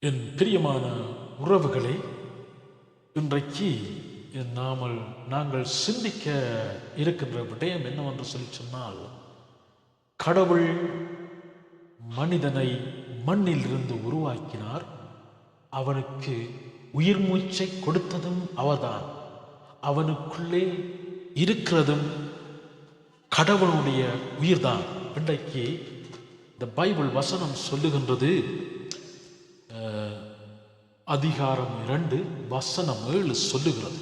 என் பிரியமான உறவுகளே இன்றைக்கு நாமல் நாங்கள் சிந்திக்க இருக்கின்ற விடயம் என்னவென்று சொல்லி சொன்னால் கடவுள் மனிதனை மண்ணிலிருந்து உருவாக்கினார். அவனுக்கு உயிர் மூச்சை கொடுத்ததும் அவர்தான். அவனுக்குள்ளே இருக்கிறதும் கடவுளுடைய உயிர்தான். இன்றைக்கு இந்த பைபிள் வசனம் சொல்லுகின்றது அதிகாரம் இரண்டு வசனம் ஏழு சொல்லுகிறது.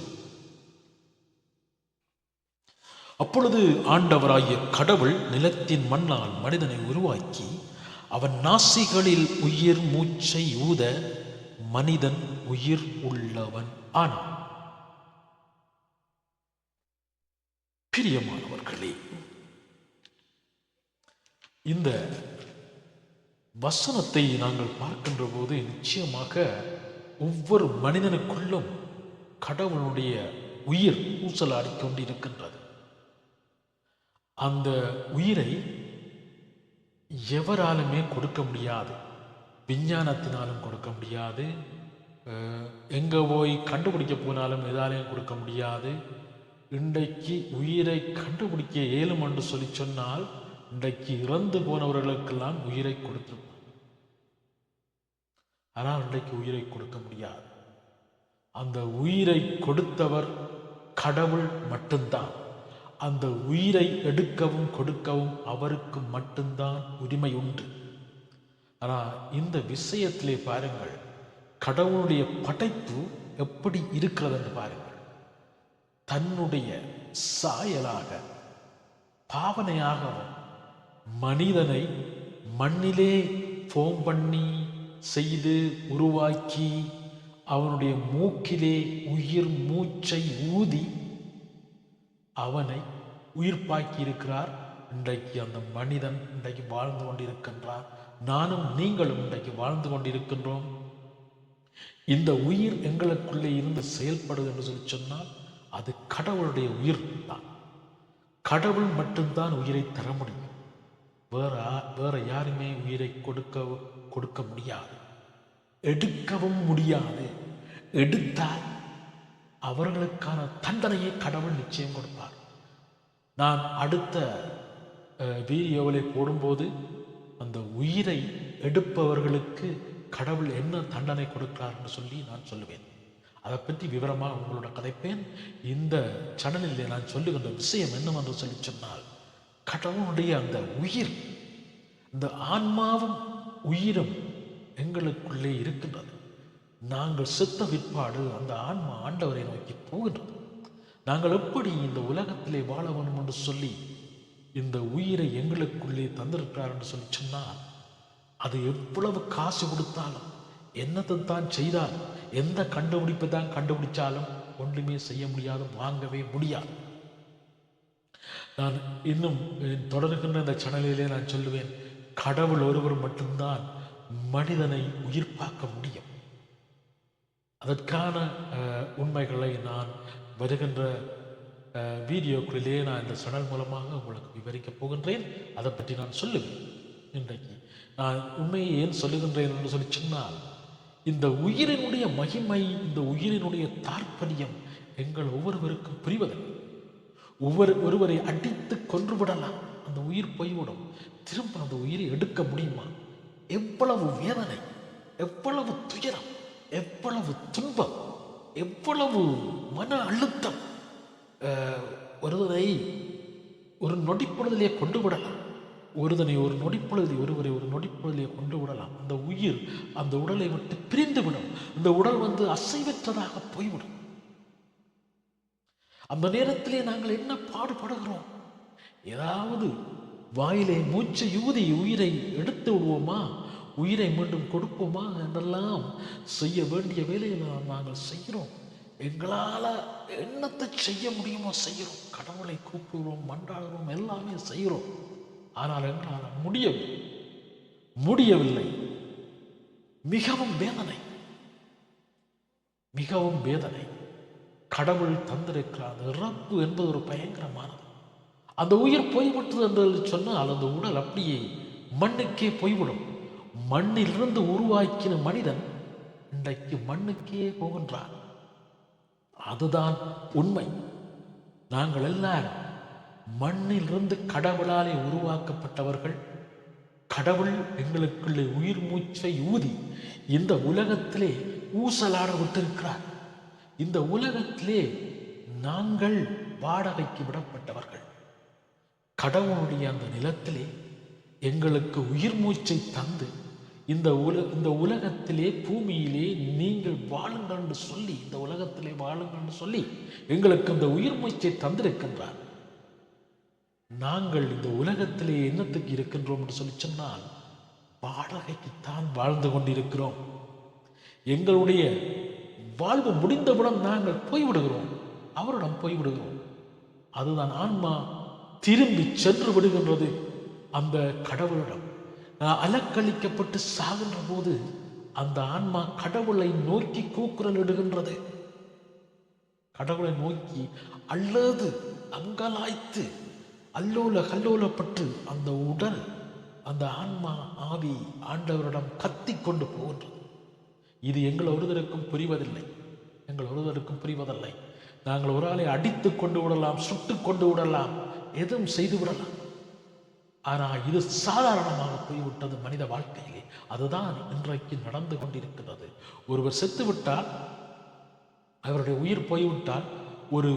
அப்பொழுது ஆண்டவராகிய கடவுள் நிலத்தின் மண்ணால் மனிதனை உருவாக்கி அவன் நாசிகளில் உயிர் மூச்சை ஊத மனிதன் உயிர் உள்ளவன் ஆனான். பிரியமானவர்களே இந்த வசனத்தை நாங்கள் பார்க்கின்ற போது நிச்சயமாக ஒவ்வொரு மனிதனுக்குள்ளும் கடவுளுடைய உயிர் ஊசலாடி கொண்டிருக்கின்றது. அந்த உயிரை எவராலுமே கொடுக்க முடியாது. விஞ்ஞானத்தினாலும் கொடுக்க முடியாது. எங்கே போய் கண்டுபிடிக்க போனாலும் எதாலையும் கொடுக்க முடியாது. இன்றைக்கு உயிரை கண்டுபிடிக்க இயலும் என்று சொல்லி சொன்னால் இன்றைக்கு இறந்து போனவர்களுக்கெல்லாம் உயிரை கொடுத்திருப்பார் ஆனால் இன்றைக்கு உயிரை கொடுக்க முடியாது. அந்த உயிரை கொடுத்தவர் கடவுள் மட்டும்தான். அந்த உயிரை எடுக்கவும் கொடுக்கவும் அவருக்கு மட்டும்தான் உரிமை உண்டு. ஆனால் இந்த விஷயத்திலே பாருங்கள் கடவுளுடைய படைப்பு எப்படி இருக்கிறது என்று பாருங்கள். தன்னுடைய சாயலாக பாவனையாக மனிதனை மண்ணிலே ஃபோம் பண்ணி செய்து உருவாக்கி அவனுடைய மூக்கிலே உயிர் மூச்சை ஊதி அவனை உயிர்ப்பாக்கி இருக்கிறார் இன்றைக்கு அந்த மனிதன் இன்றைக்கு வாழ்ந்து கொண்டிருக்கின்றார் நானும் நீங்களும் இன்றைக்கு வாழ்ந்து கொண்டிருக்கின்றோம். இந்த உயிர் எங்களுக்குள்ளே இருந்து செயல்படுது என்று சொல்லி சொன்னால் அது கடவுளுடைய உயிர் தான். கடவுள் மட்டும்தான் உயிரை தர முடியும். வேற வேற யாருமே உயிரை கொடுக்க கொடுக்க முடியாது. எடுக்கவும் முடியாது. எடுத்தால் அவர்களுக்கான தண்டனையை கடவுள் நிச்சயம் கொடுப்பார். நான் அடுத்த அஹ், வீடியோவிலே போடும்போது அந்த உயிரை எடுப்பவர்களுக்கு கடவுள் என்ன தண்டனை கொடுக்கிறார்னு சொல்லி நான் சொல்லுவேன். அதை பற்றி விவரமாக உங்களோட கதைப்பேன். இந்த சேனலில் நான் சொல்லுகின்ற விஷயம் என்னவென்று சொல்லி சொன்னால் கடவுளுடைய அந்த உயிர் இந்த ஆன்மாவும் உயிரும் எங்களுக்குள்ளே இருக்கின்றது. நாங்கள் செத்த விற்பாடு அந்த ஆன்மா ஆண்டவரை நோக்கி போகின்றது. நாங்கள் எப்படி இந்த உலகத்திலே வாழ வேண்டும் என்று சொல்லி இந்த உயிரை எங்களுக்குள்ளே தந்திருக்கிறார் என்று சொல்லி சொன்னால் அது எவ்வளவு காசு கொடுத்தாலும் என்னத்தை தான் செய்தால் எந்த கண்டுபிடிப்பை தான் கண்டுபிடிச்சாலும் ஒன்றுமே செய்ய முடியாது வாங்கவே முடியாது. நான் இன்னும் தொடர்கின்ற இந்த சேனலிலே நான் சொல்லுவேன் கடவுள் ஒருவர் மட்டும்தான் மனிதனை உயிர்ப்பாக்க முடியும். அதற்கான உண்மைகளை நான் வருகின்ற வீடியோக்களிலே நான் இந்த சேனல் மூலமாக உங்களுக்கு விவரிக்கப் போகின்றேன். அதை பற்றி நான் சொல்லுவேன். இன்றைக்கு நான் உண்மையை ஏன் சொல்லுகின்றேன் என்று சொல்லி சொன்னால் இந்த உயிரினுடைய மகிமை இந்த உயிரினுடைய தாற்பயம் எங்கள் ஒவ்வொருவருக்கும் புரிவதில்லை. ஒவ்வொரு ஒருவரை அடித்து கொன்றுவிடலாம் அந்த உயிர் போய்விடும். திரும்ப அந்த உயிரை எடுக்க முடியுமா? எவ்வளவு வேதனை எவ்வளவு துயரம் எவ்வளவு துன்பம் எவ்வளவு மன அழுத்தம் ஒருதனை ஒரு நொடிப்பொழுதிலே கொண்டு விடலாம். ஒருதனை ஒரு நொடிப்பொழுதி ஒருவரை ஒரு நொடிப்பொழுதிலே கொண்டு விடலாம். அந்த உயிர் அந்த உடலை விட்டு பிரிந்து விடும். அந்த உடல் வந்து அசைவற்றதாக போய்விடும். அந்த நேரத்திலே நாங்கள் என்ன பாடுபடுகிறோம்? ஏதாவது வாயிலே மூச்சை யூதி உயிரை எடுத்து விடுவோமா? உயிரை மீண்டும் கொடுப்போமா? என்றெல்லாம் செய்ய வேண்டிய வேலையை நாங்கள் செய்கிறோம். எங்களால் என்னத்தை செய்ய முடியுமோ செய்கிறோம். கடவுளை கூப்பிடுறோம் மன்றாடுறோம் எல்லாமே செய்கிறோம். ஆனால் எங்களால் முடியவில்லை. முடியவில்லை. மிகவும் வேதனை. மிகவும் வேதனை. கடவுள் தந்திருக்கிறார். அந்த இறப்பு என்பது ஒரு பயங்கரமானது. அந்த உயிர் போய்விட்டது என்று சொன்னால் அந்த உடல் அப்படியே மண்ணுக்கே போய்விடும். மண்ணிலிருந்து உருவாக்கின மனிதன் இன்றைக்கு மண்ணுக்கே போகின்றான். அதுதான் உண்மை. நாங்கள் எல்லாரும் மண்ணிலிருந்து கடவுளாலே உருவாக்கப்பட்டவர்கள். கடவுள் எங்களுக்குள்ளே உயிர் மூச்சை ஊதி இந்த உலகத்திலே ஊசலாட விட்டிருக்கிறார். இந்த உலகத்திலே நாங்கள் வாடகைக்கு விடப்பட்டவர்கள். கடவுளுடைய அந்த நிலத்திலே எங்களுக்கு உயிர் மூச்சை தந்து இந்த உல இந்த உலகத்திலே பூமியிலே நீங்கள் வாழுங்கள் என்று சொல்லி இந்த உலகத்திலே வாழுங்கள் என்று சொல்லி எங்களுக்கு இந்த உயிர் மூச்சை தந்திருக்கின்றார். நாங்கள் இந்த உலகத்திலே என்னத்துக்கு இருக்கின்றோம் என்று சொல்லி சொன்னால் வாடகைக்குத்தான் வாழ்ந்து கொண்டிருக்கிறோம். எங்களுடைய வாழ்வு முடிந்தவுடன் நாங்கள் போய்விடுகிறோம். அவரிடம் போய்விடுகிறோம். அதுதான் ஆன்மா. திரும்பி சென்று விடுகின்றது அந்த கடவுளிடம். அலக்கழிக்கப்பட்டு அலக்களிக்கப்பட்டு சாகின்ற போது அந்த ஆன்மா கடவுளை நோக்கி கூக்குரல் இடுகின்றது. கடவுளை நோக்கி அல்லது அங்கலாய்த்து அல்லோல கல்லோலப்பட்டு அந்த உடல் அந்த ஆன்மா ஆவி ஆண்டவரிடம் கத்தி கொண்டு போகின்றது. இது எங்கள் ஒருவருக்கும் புரிவதில்லை. எங்கள் ஒருவருக்கும் புரிவதில்லை. நாங்கள் ஒரு ஆளை அடித்து கொண்டு விடலாம் சுட்டு கொண்டு விடலாம் எதுவும் செய்து விடலாம். ஆனால் இது சாதாரணமாக போய்விட்டது மனித வாழ்க்கையிலே. அதுதான் இன்றைக்கு நடந்து கொண்டிருக்கிறது. ஒருவர் செத்துவிட்டால் அவருடைய உயிர் போய்விட்டால் ஒரு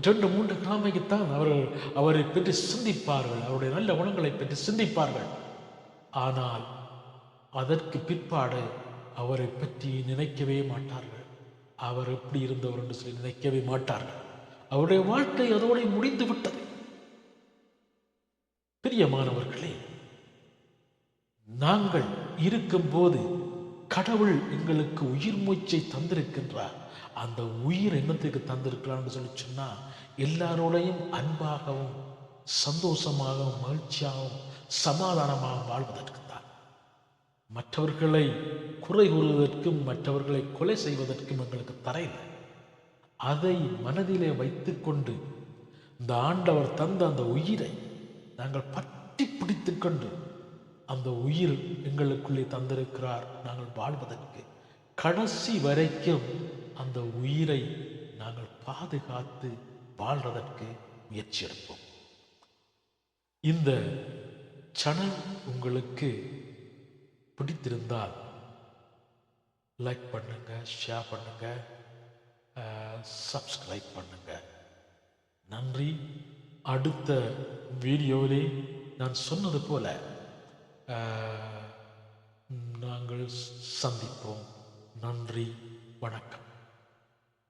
இரண்டு மூன்று கிழமைக்குத்தான் அவர்கள் அவரை பற்றி சிந்திப்பார்கள். அவருடைய நல்ல குணங்களை பற்றி சிந்திப்பார்கள். ஆனால் அதற்கு பிற்பாடு அவரை பற்றி நினைக்கவே மாட்டார்கள். அவர் எப்படி இருந்தவர் என்று சொல்லி நினைக்கவே மாட்டார்கள். அவருடைய வாழ்க்கை அதோடு முடிந்து விட்டது. பிரியமானவர்களே நாங்கள் இருக்கும்போது கடவுள் எங்களுக்கு உயிர் மூச்சை தந்திருக்கின்றார். அந்த உயிர் என்னத்துக்கு தந்திருக்கிறான்னு சொல்லி சொன்னா எல்லாரோடையும் அன்பாகவும் சந்தோஷமாகவும் மகிழ்ச்சியாகவும் சமாதானமாகவும் வாழ்வதற்கு தான். மற்றவர்களை குறை கூறுவதற்கும் மற்றவர்களை கொலை செய்வதற்கும் எங்களுக்கு தரையில்லை. அதை மனதிலே வைத்துக்கொண்டு இந்த ஆண்டவர் தந்த அந்த உயிரை நாங்கள் பற்றி பிடித்துக்கொண்டு அந்த உயிர் எங்களுக்குள்ளே தந்திருக்கிறார். நாங்கள் வாழ்வதற்கு கடைசி வரைக்கும் அந்த உயிரை நாங்கள் பாதுகாத்து வாழ்வதற்கு முயற்சி எடுப்போம் இந்த சேனல் உங்களுக்கு பிடித்திருந்தால் லைக் பண்ணுங்க ஷேர் பண்ணுங்க சப்ஸ்கிரைப் பண்ணுங்க. நன்றி. அடுத்த வீடியோவிலே நான் சொன்னது போல நாங்கள் சந்திப்போம். நன்றி வணக்கம்.